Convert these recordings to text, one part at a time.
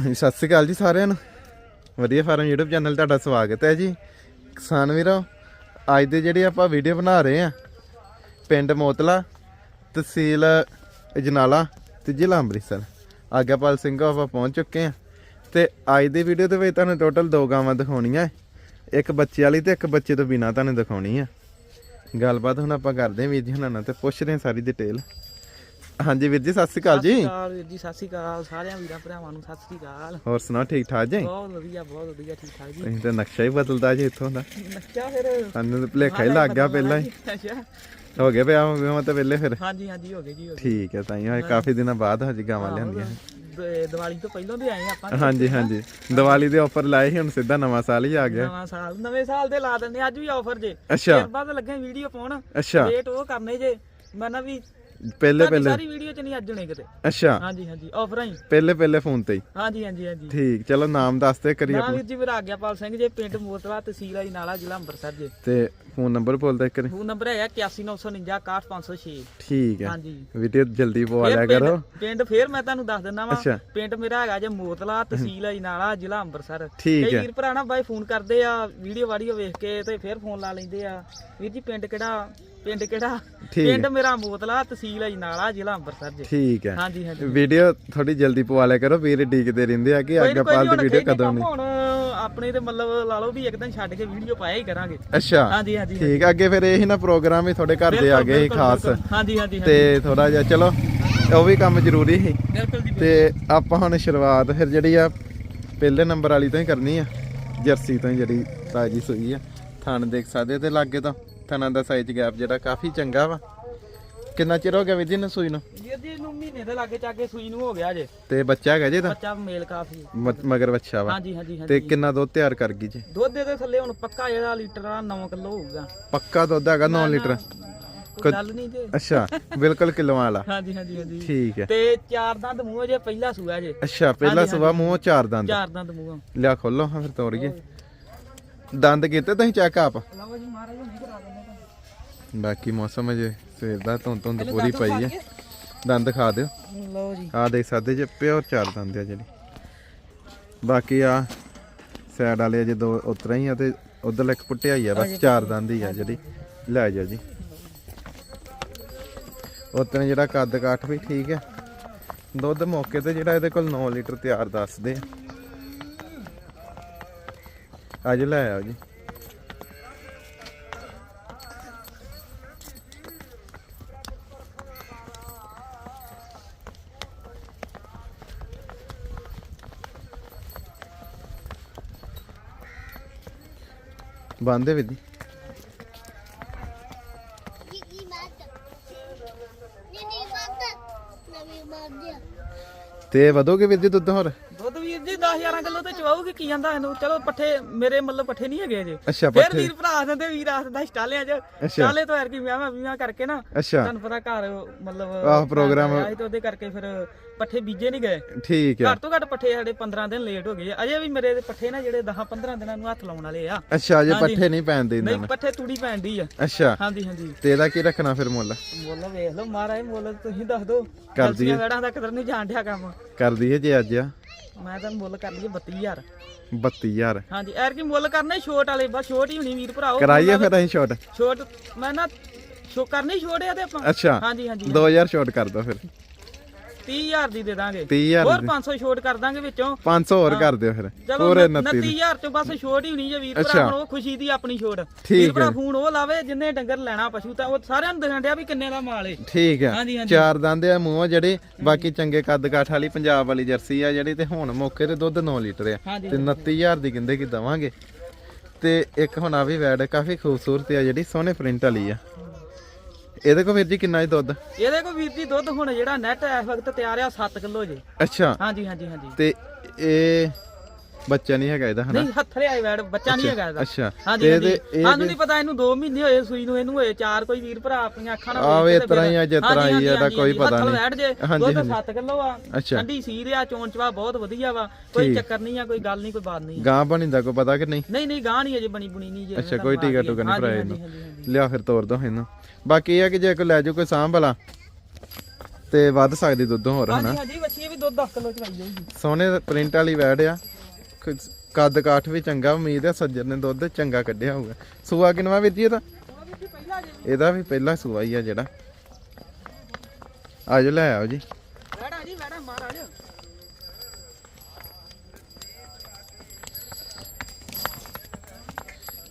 ਹਾਂਜੀ, ਸਤਿ ਸ੍ਰੀ ਅਕਾਲ ਜੀ ਸਾਰਿਆਂ ਨੂੰ। ਵਧੀਆ ਫਾਰਮ YouTube ਚੈਨਲ ਤੁਹਾਡਾ ਸਵਾਗਤ ਹੈ ਜੀ। ਕਿਸਾਨ ਵੀਰੋ, ਅੱਜ ਦੇ ਜਿਹੜੇ ਆਪਾਂ ਵੀਡੀਓ ਬਣਾ ਰਹੇ ਆ ਪਿੰਡ ਮੋਤਲਾ, ਤਹਿਸੀਲ ਅਜਨਾਲਾ ਤੇ ਜ਼ਿਲ੍ਹਾ ਅੰਮ੍ਰਿਤਸਰ। ਆਗਾਪਾਲ ਸਿੰਘ ਆਪਾਂ ਪਹੁੰਚ ਚੁੱਕੇ ਆ ਤੇ ਅੱਜ ਦੀ ਵੀਡੀਓ ਦੇ ਵਿੱਚ ਤੁਹਾਨੂੰ ਟੋਟਲ ਦੋ ਗਾਵਾਂ ਦਿਖਾਉਣੀਆਂ। ਇੱਕ ਬੱਚੇ ਵਾਲੀ ਤੇ ਇੱਕ ਬੱਚੇ ਤੋਂ ਬਿਨਾ ਤੁਹਾਨੂੰ ਦਿਖਾਉਣੀ ਆ। ਗੱਲਬਾਤ ਹੁਣ ਆਪਾਂ ਕਰਦੇ ਹਾਂ ਵੀਰ ਜੀ ਹੁਣਾਂ ਨਾਲ ਤੇ ਪੁੱਛਦੇ ਹਾਂ ਸਾਰੀ ਡਿਟੇਲ ਹਾਂਜੀ ਵੀਰ ਜੀ ਸਤਿ ਸ੍ਰੀ ਅਕਾਲ ਜੀ। ਸਤਿ ਸ਼੍ਰੀ ਅਕਾਲ ਵੀਰ ਜੀ ਸਤਿ ਸ਼੍ਰੀ ਅਕਾਲ। ਸਾਰਿਆਂ ਵੀਰਾਂ ਭਰਾਵਾਂ ਨੂੰ ਸਤਿ ਸ਼੍ਰੀ ਅਕਾਲ। ਹੋਰ ਸੁਣਾਓ ਠੀਕ ਠਾਕ ਜੀ? ਬਹੁਤ ਵਧੀਆ ਬਹੁਤ ਵਧੀਆ ਠੀਕ ਠਾਕ ਜੀ। ਅਸੀਂ ਤਾਂ ਨਕਸ਼ਾ ਹੀ ਬਦਲਦਾ ਜੀ ਇੱਥੋਂ ਦਾ। ਨੱਚਾ ਫਿਰ ਸਾਨੂੰ ਤਾਂ ਭੁਲੇਖਾ ਹੀ ਲੱਗ ਗਿਆ ਪਹਿਲਾਂ ਹੀ। ਅੱਛਾ ਹੋ ਗਿਆ ਪਿਆ ਮੈਂ ਤਾਂ ਪਹਿਲੇ ਫਿਰ? ਹਾਂਜੀ ਹਾਂਜੀ ਹੋ ਗਏ ਜੀ ਠੀਕ ਹੈ ਤਾਂ ਹੀ ਕਾਫੀ ਦਿਨਾਂ ਬਾਅਦ ਹਜੇ ਗਾਵਾਂ ਲਿਆਂਦੀਆਂ। ਦੀਵਾਲੀ ਤੋਂ ਪਹਿਲਾਂ ਵੀ ਆਏ ਆਪਾਂ। ਹਾਂਜੀ ਹਾਂਜੀ। ਦੀਵਾਲੀ ਦੇ ਆਫਰ ਲਾਏ ਸੀ ਹੁਣ ਸਿੱਧਾ ਨਵਾਂ ਸਾਲ ਹੀ ਆ ਗਿਆ। ਨਵਾਂ ਸਾਲ ਨਵੇਂ ਸਾਲ ਦੇ ਲਾ ਦਿੰਦੇ ਅੱਜ ਵੀ ਆਫਰ ਜੇ। ਅੱਛਾ। ਫਿਰ ਬਾਅਦ ਲੱਗੇ ਵੀਡੀਓ ਪਾਉਣ। ਅੱਛਾ। ਰੇਟ ਉਹ ਕਰਨੇ ਜੇ। ਮੈਂ ਨਾ ਵੀ ਪਹਿਲੇ ਤੁਹਾਡੀ ਪਹਿਲੇ ਸਾਰੀ ਵੀਡੀਓ ਚ ਨਹੀਂ ਅੱਜ ਹੋਣੇ ਕਿਤੇ। ਅੱਛਾ। ਹਾਂਜੀ ਹਾਂਜੀ ਆਫਰਾਂ ਹੀ। ਪਹਿਲੇ ਪਹਿਲੇ ਫੋਨ ਤੇ ਹੀ। ਹਾਂਜੀ ਹਾਂਜੀ ਹਾਂਜੀ। ਠੀਕ ਚਲੋ ਨਾਮ ਦੱਸ ਦੇ ਕਰੀ ਨਾ ਆਪਣਾ। ਵੀਰ ਜੀ ਮੇਰਾ ਆਗਿਆਪਾਲ ਸਿੰਘ ਜੇ ਪਿੰਡ ਮੋਤਲਾ ਤਹਿਸੀਲ ਆਈ ਨਾਲਾ ਜ਼ਿਲ੍ਹਾ ਅੰਮ੍ਰਿਤਸਰ ਜੇ। ਤੇ ਫੋਨ ਨੰਬਰ ਬੋਲਦਾ ਕਰੀ ਫੋਨ ਨੰਬਰ ਹੈਗਾ 819949 61506 ਠੀਕ ਹੈ। ਹਾਂਜੀ। ਵੀਡੀਓ ਜਲਦੀ ਪਵਾ ਲਿਆ ਫਿਰ ਕਰੋ। ਪਿੰਡ- ਪਿੰਡ ਫੇਰ ਮੈਂ ਤੁਹਾਨੂੰ ਦੱਸ ਦਿੰਦਾ ਵਾਂ। ਅੱਛਾ। ਪਿੰਡ ਮੇਰਾ ਹੈਗਾ ਜੇ ਮੋਤਲਾ ਤਹਿਸੀਲ ਅਜਨਾਲਾ ਜ਼ਿਲ੍ਹਾ ਅੰਮ੍ਰਿਤਸਰ। ਠੀਕ ਹੈ। ਵੀਰ ਭਰਾ ਨਾ ਬਾਈ ਫੋਨ ਕਰਦੇ ਆ ਵੀਡੀਓ ਵਾਡੀਓ ਵੇਖ ਕੇ ਤੇ ਫਿਰ ਫੋਨ ਲਾ ਲੈਂਦੇ ਆ। ਵੀਰ ਜੀ ਪਿੰਡ ਕਿਹੜਾ? ਪਿੰਡ ਕਿਹੜਾ? ਠੀਕ ਪਿੰਡ ਮੇਰਾ ਮੋਤਲਾ ਤਹਿਸੀਲ ਅਜਨਾਲਾ ਜ਼ਿਲ੍ਹਾ ਅੰਮ੍ਰਿਤਸਰ ਜੀ। ਠੀਕ ਹੈ। ਹਾਂਜੀ ਹਾਂਜੀ। ਵੀਡੀਓ ਥੋੜੀ ਜਲਦੀ ਪਵਾ ਲਿਆ ਕਰੋ ਵੀਰ ਡੀਕਦੇ ਰਹਿੰਦੇ ਆ ਕਿ ਕੋਈ ਨੀ, ਅੱਗੇ ਕੋਈ ਪਾਲ ਨੀ, ਦੀ ਵੀਡੀਓ ਕਦੋਂ ਨਹੀਂ ਹੁਣ ਆਪਣੇ ਤੇ ਮਤਲਬ ਲਾ ਲਓ ਵੀ ਇੱਕ ਦਿਨ ਛੱਡ ਕੇ ਵੀਡੀਓ ਪਾਇਆ ਹੀ ਕਰਾਂਗੇ। ਅੱਛਾ। ਹਾਂਜੀ ਹਾਂਜੀ ਠੀਕ ਅੱਗੇ ਫਿਰ ਇਹ ਨਾ ਪ੍ਰੋਗਰਾਮ ਹੀ ਤੁਹਾਡੇ ਘਰ ਦੇ ਆ ਗਏ ਖਾਸ। ਹਾਂਜੀ ਹਾਂਜੀ ਤੇ ਥੋੜਾ ਜਿਹਾ ਚਲੋ ਉਹ ਵੀ ਕੰਮ ਜ਼ਰੂਰੀ ਸੀ। ਬਿਲਕੁਲ ਜੀ ਤੇ ਆਪਾਂ ਹੁਣ ਸ਼ੁਰੂਆਤ ਫਿਰ ਜਿਹੜੀ ਆ ਪਹਿਲੇ ਨੰਬਰ ਵਾਲੀ ਤੋਂ ਹੀ ਕਰਨੀ ਆ ਜਰਸੀ ਤੋਂ ਜਿਹੜੀ ਤਾਜੀ ਸੂਈ ਆ। ਥਣ ਦੇਖ ਸਕਦੇ ਤੇ ਲਾਗੇ ਤੋਂ। ਥਣਾਂ ਦਾ ਸਾਈਜ਼ ਗੈਪ ਜਿਹੜਾ ਕਾਫੀ ਚੰਗਾ ਵਾ। ਕਿੰਨਾ ਚਿਰ ਹੋ ਗਿਆ ਵੀਰ ਜੀ ਨੂੰ ਸੂਈ ਨੂੰ? ਵੀਰ ਜੀ ਨੂੰ ਮਹੀਨੇ ਦੇ ਲਾਗੇ ਚਾਗੇ ਸੂਈ ਨੂੰ ਹੋ ਗਿਆ ਜੇ ਤੇ ਬੱਚਾ ਹੈਗਾ ਜੀ ਇਹਦਾ? ਬੱਚਾ ਮੇਲ ਕਾਫੀ। ਮਗਰ ਬੱਚਾ ਵਾ। ਹਾਂਜੀ ਹਾਂਜੀ ਤੇ ਕਿੰਨਾ ਦੁੱਧ ਤਿਆਰ ਕਰ ਗਈ ਜੀ? ਦੁੱਧ ਦੇ ਥੱਲੇ ਹੁਣ ਪੱਕਾ ਜਿਹੜਾ ਲੀਟਰ ਆ 9 ਕਿਲੋ ਹੋਊਗਾ। ਪੱਕਾ ਦੁੱਧ ਹੈਗਾ 9 ਲੀਟਰ? ਗੱਲ ਨਹੀਂ ਜੇ। ਅੱਛਾ ਬਿਲਕੁਲ ਕਿਲੋਆਂ ਵਾਲਾ। ਹਾਂਜੀ ਹਾਂਜੀ ਹਾਂਜੀ। ਠੀਕ ਹੈ। ਤੇ ਚਾਰ ਦੰਦ ਮੂੰਹ ਜੇ ਪਹਿਲਾ ਸੂਆ ਜੇ ਅੱਛਾ ਪਹਿਲਾ ਸਵੇਰ ਮੂੰਹ ਚਾਰ ਦੰਦ। ਚਾਰ ਦੰਦ ਮੂੰਹ। ਲਿਆ ਖੋਲੋ ਫਿਰ ਤੋੜੀਏ ਦੰਦ ਕੀਤੇ ਤੁਸੀਂ ਚੈੱਕ ਆਪ? ਲਓ ਜੀ ਮਹਾਰਾਜ ਹੁਣੇ ਕਰਾ ਦਿੰਦੇ। ਬਾਕੀ ਮੌਸਮ ਅਜੇ ਸਵੇਰ ਦਾ ਧੁੰਦ ਧੁੰਦ ਪੂਰੀ ਪਈ ਹੈ। ਦੰਦ ਦਿਖਾ ਦਿਓ। ਲਓ ਜੀ। ਆ ਦੇਖ ਸਕਦੇ ਜੇ ਪਿਓਰ ਚਾਰ ਦੰਦ ਆ ਜਿਹੜੀ। ਬਾਕੀ ਆ ਸਾਈਡ ਵਾਲੇ ਅਜੇ ਦੋ ਉਤਰਾ ਹੀ ਆ ਤੇ ਉਧਰ ਇੱਕ ਪੁੱਟਿਆ ਹੀ ਆ ਬਸ ਚਾਰ ਦੰਦ ਹੀ ਆ ਜਿਹੜੀ। ਲੈ ਜਾ ਜੀ। ਉਤਨੇ ਜਿਹੜਾ ਕੱਦ ਕਾਠ ਵੀ ਠੀਕ ਹੈ। ਦੁੱਧ ਮੌਕੇ ਤੇ ਜਿਹੜਾ ਇਹਦੇ ਕੋਲ 9 ਲੀਟਰ ਤਿਆਰ ਦੱਸਦੇ ਆ। ਅੱਜ ਲੈ ਆਓ ਜੀ। ਬੰਦੇ mata. ਤੇ ਵਧੋਗੇ ਵੀਰ ਜੀ ਦੁੱਧ ਹੋਰ 10 11 ਕਿਲੋ ਤੇ ਚਵਾਉਗੀ ਕੀ ਜਾਂਦਾ ਇਹਨੂੰ? ਚਲੋ ਪੱਠੇ ਮੇਰੇ ਮਤਲਬ ਪੱਠੇ ਨਹੀਂ ਹੈਗੇ ਜੇ। ਅੱਛਾ ਫਿਰ ਪੱਠੇ। ਵੀਰ ਭਰਾ ਦਿੰਦੇ ਵੀਰ ਆਖਦਾ ਸਟਾਲਿਆਂ 'ਚ ਸਟਾਲੇ ਤੋਂ ਐਰਕੀ ਵਿਆਹਾਂ ਵਿਆਹਾਂ ਕਰਕੇ ਨਾ ਅੱਛਾ। ਤੁਹਾਨੂੰ ਪਤਾ ਘਰ ਮਤਲਬ ਆਹ ਪ੍ਰੋਗਰਾਮ- ਆਇਆ ਸੀ ਤੇ ਉਹਦੇ ਕਰਕੇ ਫਿਰ ਪੱਠੇ ਬੀਜੇ ਨਹੀਂ ਗਏ। ਠੀਕ ਹੈ ਘੱਟ ਤੋਂ ਘੱਟ ਪੱਠੇ ਸਾਡੇ 15 ਦਿਨ ਲੇਟ ਹੋ ਗਏ ਆ। ਅਜੇ ਵੀ ਮੇਰੇ ਦੇ ਪੱਠੇ ਨਾ ਜਿਹੜੇ 10 15 ਦਿਨਾਂ ਨੂੰ ਹੱਥ ਲਾਉਣ ਵਾਲੇ ਆ। ਅੱਛਾ ਜੇ ਹਾਂਜੀ। ਪੱਠੇ ਨਹੀਂ ਪੈਣ ਦਿੰਦਾ ਨਹੀਂ ਪੱਠੇ ਤੂੜੀ ਪੈਂਦੀ ਆ। ਅੱਛਾ। ਹਾਂਜੀ ਹਾਂਜੀ। ਤੇ ਇਹਦਾ ਕੀ ਰੱਖਣਾ ਫਿਰ ਮੁੱਲ? ਮੁੱਲ ਵੇਖ ਲਓ ਮਹਾਰਾਜ ਮੁੱਲ ਤੁਸੀਂ ਦੱਸ ਦਿਓ। ਕਰ ਦਈਏ। ਵੜਾਂ ਦਾ ਕਦਰ ਨਹੀਂ ਜਾਣ ਡਿਆ ਕੰਮ? ਕਰ ਦਈਏ ਜੇ ਅੱਜ ਆ। ਮੈਂ ਤਾਂ ਮੁੱਲ ਕਰ ਲਈਏ 32000 32000 ਹਾਂਜੀ ਐਰ ਕੀ ਮੁੱਲ ਕਰਨੇ ਛੋਟ ਵਾਲੇ ਬਸ ਛੋਟ ਹੀ ਹੋਣੀ ਵੀਰ ਭਰਾਓ ਕਰਾਈਏ ਫਿਰ ਅਸੀਂ ਛੋਟ ਛੋਟ ਮੈਂ ਨਾ ਛੋ ਕਰਨੀ ਛੋਟ ਆ ਤੇ ਆਪਾਂ। ਅੱਛਾ ਹਾਂਜੀ ਹਾਂਜੀ 2000 ਛੋਟ ਕਰ ਦੋ ਫਿਰ। 30000 ਦੀ ਦੇ ਦਾਂਗੇ। 30000 ਹੋਰ 500 ਛੋਟ ਕਰ ਦਾਂਗੇ ਵਿੱਚੋਂ। 500 ਹੋਰ ਕਰ ਦਿਓ ਫਿਰ। ਚਲੋ ਪੂਰੇ 29 29000 ਚੋਂ ਬਸ ਛੋਟ ਹੀ ਹੋਣੀ ਜੇ ਵੀਰ। ਭਰਾ ਹੁਣ ਉਹ ਖੁਸ਼ੀ ਦੀ ਆਪਣੀ ਛੋਟ। ਵੀਰ ਭਰਾ। ਫੋਨ ਉਹ ਲਾਵੇ ਜਿੰਨੇ ਡੰਗਰ ਲੈਣਾ ਪਸ਼ੂ ਤਾਂ ਉਹ ਸਾਰਿਆਂ ਨੂੰ ਦਿਖਣ ਡਿਆ ਵੀ ਕਿੰਨੇ ਦਾ ਮਾਲ ਏ। ਠੀਕ ਹੈ। ਚਾਰ ਦੰਦ ਆ ਮੂੰਹ ਜਿਹੜੇ ਬਾਕੀ ਚੰਗੇ ਕੱਦ ਕਾਠ ਵਾਲੀ ਪੰਜਾਬ ਵਾਲੀ ਜਰਸੀ ਆ ਜਿਹੜੀ ਤੇ ਹੁਣ ਮੌਕੇ ਤੇ ਦੁੱਧ 9 ਲੀਟਰ ਆ। ਤੇ 29000 ਦੀ ਕਹਿੰਦੇ ਕਿ ਦਵਾਂਗੇ। ਤੇ ਇੱਕ ਹੁਣ ਆ ਵੀ ਵੈੜ ਕਾਫੀ ਖੂਬਸੂਰਤ ਆ ਜਿਹੜੀ ਸੋਹਣੇ ਪ੍ਰਿੰਟ ਵਾਲੀ ਆ। ਇਹਦੇ ਕੋਲ ਵੀਰ ਜੀ ਕਿੰਨਾ ਹੀ ਦੁੱਧ? ਇਹਦੇ ਕੋ ਵੀਰ ਜੀ ਦੁੱਧ ਹੁਣ ਜਿਹੜਾ ਨੈਟ ਇਸ ਵਕਤ ਤਿਆਰ ਆ 7 ਕਿਲੋ ਜੇ। ਅੱਛਾ। ਹਾਂਜੀ ਹਾਂਜੀ ਹਾਂਜੀ। ਤੇ ਇਹ ਬੱਚਾ ਨਹੀਂ ਹੈਗਾ ਇਹਦਾ ਹਨਾ? ਨਹੀਂ ਹੱਥਰੇ ਆਈ ਵੈੜ ਬੱਚਾ ਨਹੀਂ ਹੈਗਾ ਇਹਦਾ। ਅੱਛਾ। ਹਾਂਜੀ ਤੇ ਹਾਂਜੀ। ਸਾਨੂੰ ਨਹੀਂ ਪਤਾ ਇਹਨੂੰ 2 ਮਹੀਨੇ ਹੋਏ ਸੂਈ ਨੂੰ ਇਹਨੂੰ ਹੋਏ ਚਾਰ ਕੋਈ ਵੀਰ ਭਰਾ ਆਪਣੀਆਂ ਅੱਖਾਂ ਨਾਲ ਆਹ ਵੇਖ ਵੀ ਕੇ ਇਸ ਤਰ੍ਹਾਂ ਹੀ ਆ, ਜਿਸ ਤਰ੍ਹਾਂ ਹੀ ਇਹਦਾ ਕੋਈ ਪਤਾ ਹੱਥਲ ਨਹੀਂ। ਵੈੜ ਜੇ ਦੁੱਧ ਹਾਂਜੀ। 7 ਕਿਲੋ ਆ। ਠੰਡੀ ਸੀਰ ਆ ਚੋਣ ਚਵਾ ਬਹੁਤ ਵਧੀਆ ਵਾ। ਕੋਈ। ਚੱਕਰ ਨਹੀਂ ਆ ਕੋਈ ਗੱਲ ਨਹੀਂ ਕੋਈ ਬਾਤ ਨਹੀਂ ਗਾਂ ਬਣੀਦਾ ਕੋਈ ਪਤਾ ਕਿ ਨਹੀਂ? ਨਹੀਂ ਨਹੀਂ ਗਾਂ ਨਹੀਂ ਅਜੇ ਬਣੀ ਬੁਣੀ ਨਹੀਂ ਜੇ ਅੱਛਾ ਕੋਈ ਟੀਕਾ ਟੂਕਾ ਨਹੀਂ ਭਰਾਇਆ ਇਹਨੂੰ। ਲਿਆ ਫਿਰ ਤੋਰ ਦੋ ਇਹਨੂੰ। ਬਾਕੀ ਇਹ ਆ ਕਿ ਜੇ ਕੋਈ ਲੈ ਜਾਓ ਕੋਈ ਸਾਂਭ ਵਾਲਾ ਤੇ ਵੱਧ ਸਕਦੀ ਦੁੱਧ ਹੋਰ ਹਨਾ? ਹਾਂਜੀ ਹਾਂਜੀ ਵੱਛੀ ਵੀ ਦੁੱਧ 10 ਕਿਲੋ ਚਵਾਈ ਜਾਊਗੀ। ਸੋਹਣੇ ਪ੍ਰਿੰਟ ਵਾਲੀ ਵੈੜ ਆ। ਕੱਦ ਕਾਠ ਵੀ ਚੰਗਾ ਉਮੀਦ ਆ ਸੱਜਣ ਨੇ ਦੁੱਧ ਚੰਗਾ ਕੱਢਿਆ ਹੋਊਗਾ। ਸੂਆ ਕਿਨਵਾ ਵੀਰ ਜੀ ਇਹਦਾ? ਵੀ ਇਹਦਾ ਵੀ ਪਹਿਲਾ ਸੂਆ ਹੀ ਆ ਜਿਹੜਾ। ਆਜੋ ਲੈ ਆਓ ਜੀ। ਵੜਾ ਜੀ ਵੜਾ ਮਾਰ ਆ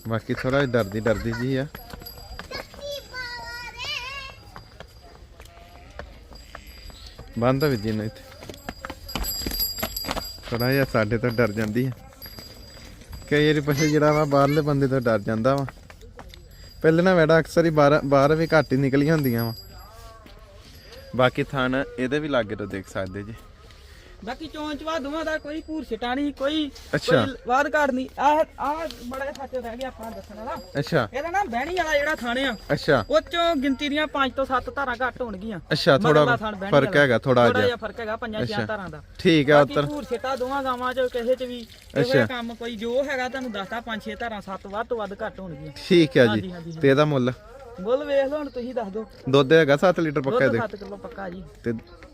ਬਾਕੀ ਥੋੜਾ ਡਰਦੀ ਡਰਦੀ ਜੀ ਆ। ਬੰਦ ਵੀ ਜੀ ਨੂੰ ਇੱਥੇ। ਥੋੜਾ ਜਿਹਾ ਸਾਡੇ ਤੋਂ ਡਰ ਜਾਂਦੀ ਆ। ਕਈ ਵਾਰੀ ਪਸ਼ੂ ਜਿਹੜਾ ਵਾ, ਬਾਹਰਲੇ ਬੰਦੇ ਤੋਂ ਡਰ ਜਾਂਦਾ ਵਾ। ਪਹਿਲੇ ਨਾ ਵੈੜਾ ਅਕਸਰ ਹੀ ਬਾਹਰ ਬਾਹਰ ਵੀ ਘੱਟ ਹੀ ਨਿਕਲੀਆਂ ਹੁੰਦੀਆਂ ਵਾ। ਬਾਕੀ ਥਣ ਇਹਦੇ ਵੀ ਲਾਗੇ ਤੋਂ ਦੇਖ ਸਕਦੇ ਜੀ। ਬਾਕੀ ਚੋਂ ਚਵਾ ਦੋਵਾਂ ਦਾ ਕੋਈ ਭੂਰ ਛਟਾ ਨਹੀਂ ਕੋਈ ਅੱਛਾ। ਕੋਈ ਵਾਦ ਘਾਟ ਨਹੀਂ। ਆਹ ਆਹ ਬੜਾ ਸੱਚ ਰਹਿ ਗਿਆ ਆਪਣਾ ਦੱਸਣ ਵਾਲਾ। ਅੱਛਾ। ਇਹਦਾ ਨਾ ਬਹਿਣੀ ਵਾਲਾ ਜਿਹੜਾ ਥਾਣੇ ਆ। ਅੱਛਾ। ਉਹ ਚੋਂ ਗਿਣਤੀ ਦੀਆਂ 5 ਤੋਂ 7 ਧਾਰਾਂ ਘੱਟ ਹੋਣਗੀਆਂ। ਅੱਛਾ ਥੋੜਾ ਮਗਰਲਾ ਥਣ ਬਹਿਣੀ ਫ਼ਰਕ ਵਾਲਾ। ਹੈਗਾ ਥੋੜਾ ਜਿਹਾ। ਜਿਹਾ ਫ਼ਰਕ ਹੈਗਾ ਪੰਜਾਂ ਅੱਛਾ। ਧਾਰਾਂ ਦਾ। ਠੀਕ ਆ ਬਾਕੀ ਉੱਤਰ। ਭੂਰ ਛਟਾ ਦੋਵਾਂ ਗਾਵਾਂ ਚ ਕਿਸੇ ਚ ਵੀ। ਅੱਛਾ। ਕੰਮ ਕੋਈ ਜੋ ਹੈਗਾ ਤੁਹਾਨੂੰ ਦੱਸਦਾ 5-6 ਧਾਰਾਂ 7 ਵੱਧ ਤੋਂ ਵੱਧ ਘੱਟ ਹੋਣਗੀਆਂ। ਠੀਕ ਹਾਂਜੀ, ਜੀ। ਹਾਂਜੀ, ਤੇ ਇਹਦਾ ਮੁੱਲ? ਬੁੱਲ ਵੇਖ ਲਓ ਹੁਣ ਤੁਸੀਂ ਦੱਸ ਦਿਓ। ਦੁੱਧ ਹੈਗਾ 7 ਲੀਟਰ ਪੱਕਾ ਦੁੱਧ ਇਹਦੇ? 7 ਕਿਲੋ ਪੱਕਾ ਜੀ। ਤੇ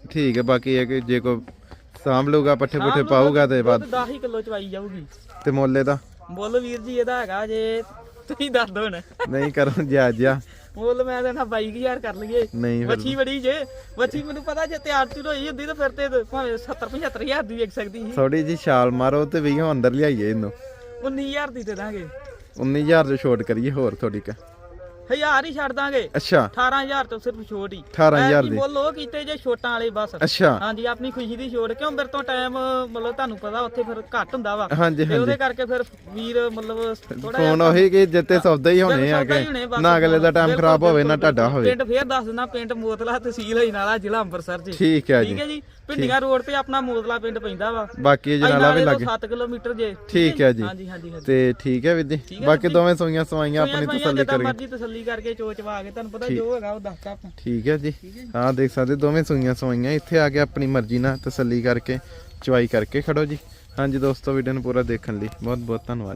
ਠੀਕ ਹੈ ਬਾਕੀ ਇਹ ਕਿ ਜੇ ਕੋਈ ਸਾਂਭ ਲਊਗਾ ਪੱਠੇ ਪੁੱਠੇ ਪਾਊਗਾ ਤੇ ਬਾਅਦ 10 ਹੀ ਕਿਲੋ ਚਵਾਈ ਜਾਊਗੀ। ਤੇ ਮੁੱਲ ਇਹਦਾ? ਮੁੱਲ ਵੀਰ ਜੀ ਇਹਦਾ ਹੈਗਾ ਜੇ ਤੁਸੀਂ ਦੱਸ ਦਿਓ ਹੁਣ। ਨਹੀਂ ਕਰੋ ਜਾ ਜਾ। ਮੁੱਲ ਮੈਂ ਦੇਣਾ 22000 ਕਰ ਲਈਏ। ਨਹੀਂ ਵੱਛੀ ਬੜੀ ਜੇ ਵੱਛੀ ਮੈਨੂੰ ਪਤਾ ਜੇ ਤਿਆਰ ਚੁਰ ਹੋਈ ਹੁੰਦੀ ਤਾਂ ਫਿਰ ਤੇ ਭਾਵੇਂ 70 75000 ਦੀ ਵੇਚ ਸਕਦੀ ਸੀ। ਥੋੜੀ ਜੀ ਛਾਲ ਮਾਰੋ ਤੇ ਵੀ ਅੰਦਰ ਲਿਆਈਏ ਇਹਨੂੰ। 19000 ਦੀ ਦੇ ਦਾਂਗੇ। 19000 ਚ ਛੋਟ ਕਰੀਏ ਹੋਰ ਥੋੜੀ ਕ। ਹਜ਼ਾਰ ਹੀ ਛੱਡ ਦਾਂਗੇ। ਅੱਛਾ। 18000 ਤੋਂ ਸਿਰਫ ਛੋਟ ਹੀ। 18000 ਐਤਕੀ ਦੀ। ਮੁੱਲ ਉਹ ਕੀਤੇ ਜੇ ਛੋਟਾਂ ਵਾਲੇ ਬਸ। ਅੱਛਾ। ਹਾਂਜੀ ਆਪਣੀ ਖੁਸ਼ੀ ਦੀ ਛੋਟ। ਕਿਉਂ ਮੇਰੇ ਤੋਂ ਟਾਈਮ ਮਤਲਬ ਤੁਹਾਨੂੰ ਪਤਾ ਉੱਥੇ ਫਿਰ ਘੱਟ ਹੁੰਦਾ ਵਾ। ਹਾਂਜੀ ਉਹਦੇ ਕਰਕੇ ਫਿਰ ਵੀਰ ਮਤਲਬ ਥੋੜਾ ਫੋਨ ਉਹੀ ਕਿ ਜਿੱਤੇ ਸੌਦਾ ਹੀ ਹੋਣੇ ਆ ਕੇ। ਨਾ ਅਗਲੇ ਦਾ ਟਾਈਮ ਖਰਾਬ ਹੋਵੇ ਨਾ ਤੁਹਾਡਾ ਹੋਵੇ। ਪਿੰਡ ਫੇਰ ਦੱਸ ਦਿੰਦਾ ਪਿੰਡ ਮੋਤਲਾ ਤਹਿਸੀਲ ਨਾਲਾ ਜ਼ਿਲ੍ਹਾ ਅੰਮ੍ਰਿਤਸਰ ਜੀ। ਠੀਕ ਹੈ ਠੀਕ ਜੀ। ਹੈ ਜੀ ਪਿੰਡੀਆਂ ਰੋਡ ਤੇ ਆਪਣਾ ਮੋਤਲਾ ਪਿੰਡ ਪੈਂਦਾ ਵਾ। ਬਾਕੀ ਜਨਾਲਾ ਵੀ ਲੱਗੇ। 7 ਕਿਲੋਮੀਟਰ ਜੇ ਠੀਕ ਹੈ ਜੀ? ਹਾਂਜੀ ਹਾਂਜੀ ਤੇ ਠੀਕ ਹੈ ਵੀਰ ਜੀ। ਬਾਕੀ। ਦੋਵੇਂ ਸੋਈਆਂ ਸਵਾਈਆਂ ਆਪਣੀ ਤਸੱਲੀ ਜਿੱਦਾਂ ਤਸੱਲੀ ਕਰਕੇ ਚੋਚਵਾ ਕੇ ਤੁਹਾਨੂੰ ਪਤਾ ਜੋ ਹੈਗਾ ਉਹ ਦੱਸਦਾ ਆਪਾਂ। ਠੀਕ ਹੈ ਜੀ। ਹਾਂ ਦੇਖ ਸਕਦੇ ਦੋਵੇਂ ਸੂਈਆਂ ਸਵਾਈਆਂ ਇੱਥੇ ਆ ਕੇ ਆਪਣੀ ਮਰਜ਼ੀ ਨਾਲ ਤਸੱਲੀ ਕਰਕੇ ਚੁਆਈ ਕਰਕੇ ਖੜੋ ਜੀ। ਹਾਂਜੀ ਦੋਸਤੋ ਵੀਡੀਓ ਨੂੰ ਪੂਰਾ ਦੇਖਣ ਲਈ ਬਹੁਤ ਬਹੁਤ ਧੰਨਵਾਦ।